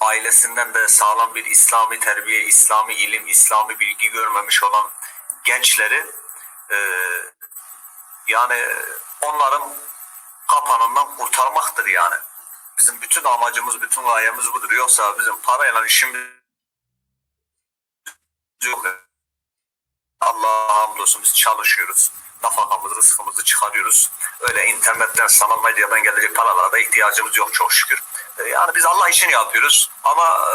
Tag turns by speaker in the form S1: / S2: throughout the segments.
S1: ailesinden de sağlam bir İslami terbiye, İslami ilim, İslami bilgi görmemiş olan gençleri e, yani onların kapanından kurtarmaktır yani. Bizim bütün amacımız, bütün gayemiz budur. Yoksa bizim parayla işimiz yok. Allah'a hamdolsun biz çalışıyoruz. Nafakamızı, rızkımızı çıkarıyoruz. Öyle internetten, sanal medyadan gelecek paralara da ihtiyacımız yok çok şükür. Yani biz Allah için yapıyoruz. Ama e,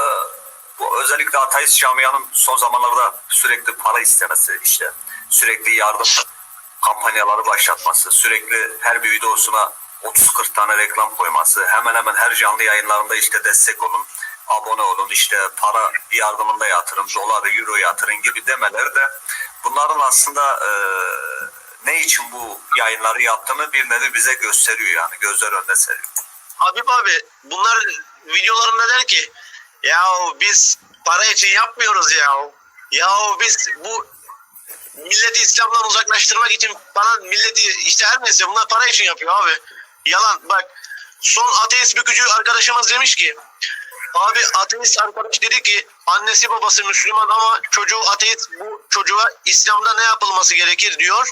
S1: bu özellikle ateist camianın son zamanlarda sürekli para istemesi, işte sürekli yardım kampanyaları başlatması, sürekli her bir videosuna 30-40 tane reklam koyması, hemen hemen her canlı yayınlarında işte destek olun, abone olun, işte para yardımında yatırın, dolar, euro yatırın gibi demeler de bunların aslında e, ne için bu yayınları yaptığını bir nevi bize gösteriyor yani gözler önüne seriyor.
S2: Habib abi bunlar videolarında der ki ya biz para için yapmıyoruz ya. Ya biz bu milleti İslam'dan uzaklaştırmak için bana milleti işte her neyse bunlar para için yapıyor abi. Yalan bak son ateist bükücü arkadaşımız demiş ki abi ateist arkadaş dedi ki annesi babası Müslüman ama çocuğu ateist bu çocuğa İslam'da ne yapılması gerekir diyor.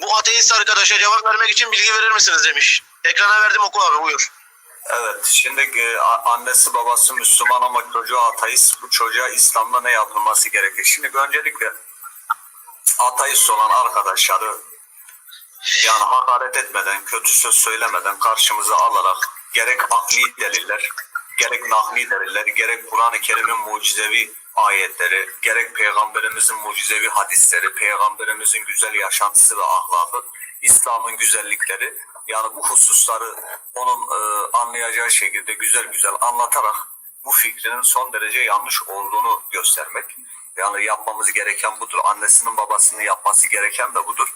S2: Bu ateist arkadaşa cevap vermek için bilgi verir misiniz demiş. Ekrana verdim oku abi buyur.
S1: Evet, şimdi e, annesi babası Müslüman ama çocuğu ateist. Bu çocuğa İslam'da ne yapılması gerekir? Şimdi öncelikle ateist olan arkadaşları yani hakaret etmeden, kötü söz söylemeden karşımıza alarak gerek akli deliller, gerek nakli deliller, gerek Kur'an-ı Kerim'in mucizevi ayetleri, gerek Peygamberimizin mucizevi hadisleri, Peygamberimizin güzel yaşantısı ve ahlakı, İslam'ın güzellikleri, yani bu hususları onun e, anlayacağı şekilde güzel güzel anlatarak bu fikrinin son derece yanlış olduğunu göstermek. Yani yapmamız gereken budur. Annesinin babasının yapması gereken de budur.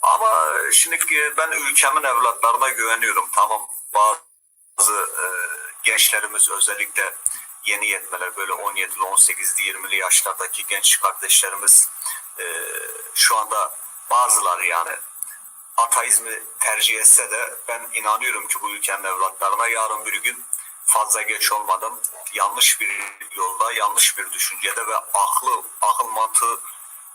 S1: Ama şimdi e, ben ülkemin evlatlarına güveniyorum. Tamam bazı e, gençlerimiz özellikle yeni yetmeler böyle 17'li 18'li 20'li yaşlardaki genç kardeşlerimiz e, şu anda bazıları yani ateizmi tercih etse de ben inanıyorum ki bu ülkenin evlatlarına yarın bir gün fazla geç olmadan yanlış bir yolda, yanlış bir düşüncede ve aklı, akıl mantığı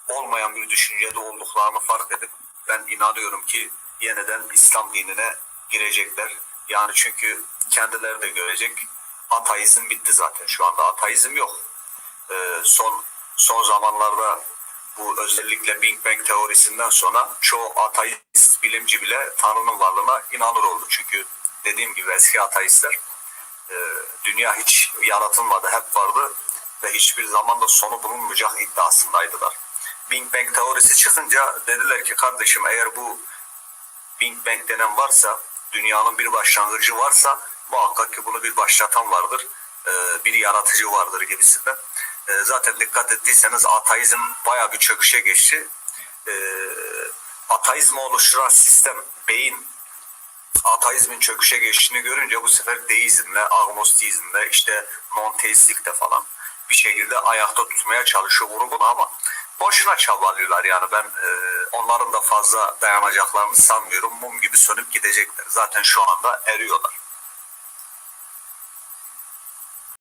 S1: olmayan bir düşüncede olduklarını fark edip ben inanıyorum ki yeniden İslam dinine girecekler. Yani çünkü kendileri de görecek ateizm bitti zaten. Şu anda ateizm yok. Ee, son son zamanlarda bu özellikle Big Bang teorisinden sonra çoğu ateist bilimci bile Tanrı'nın varlığına inanır oldu. Çünkü dediğim gibi eski ateistler e, dünya hiç yaratılmadı, hep vardı ve hiçbir zaman da sonu bulunmayacak iddiasındaydılar. Big Bang teorisi çıkınca dediler ki kardeşim eğer bu Big Bang denen varsa, dünyanın bir başlangıcı varsa muhakkak ki bunu bir başlatan vardır, e, bir yaratıcı vardır gibisinden. E, Zaten dikkat ettiyseniz ateizm bayağı bir çöküşe geçti. Ateizmi oluşturan sistem, beyin ateizmin çöküşe geçtiğini görünce bu sefer deizmle, agnostizmle, işte non-teistlikle falan bir şekilde ayakta tutmaya çalışıyor grubunu ama boşuna çabalıyorlar yani ben e, onların da fazla dayanacaklarını sanmıyorum. Mum gibi sönüp gidecekler. Zaten şu anda eriyorlar.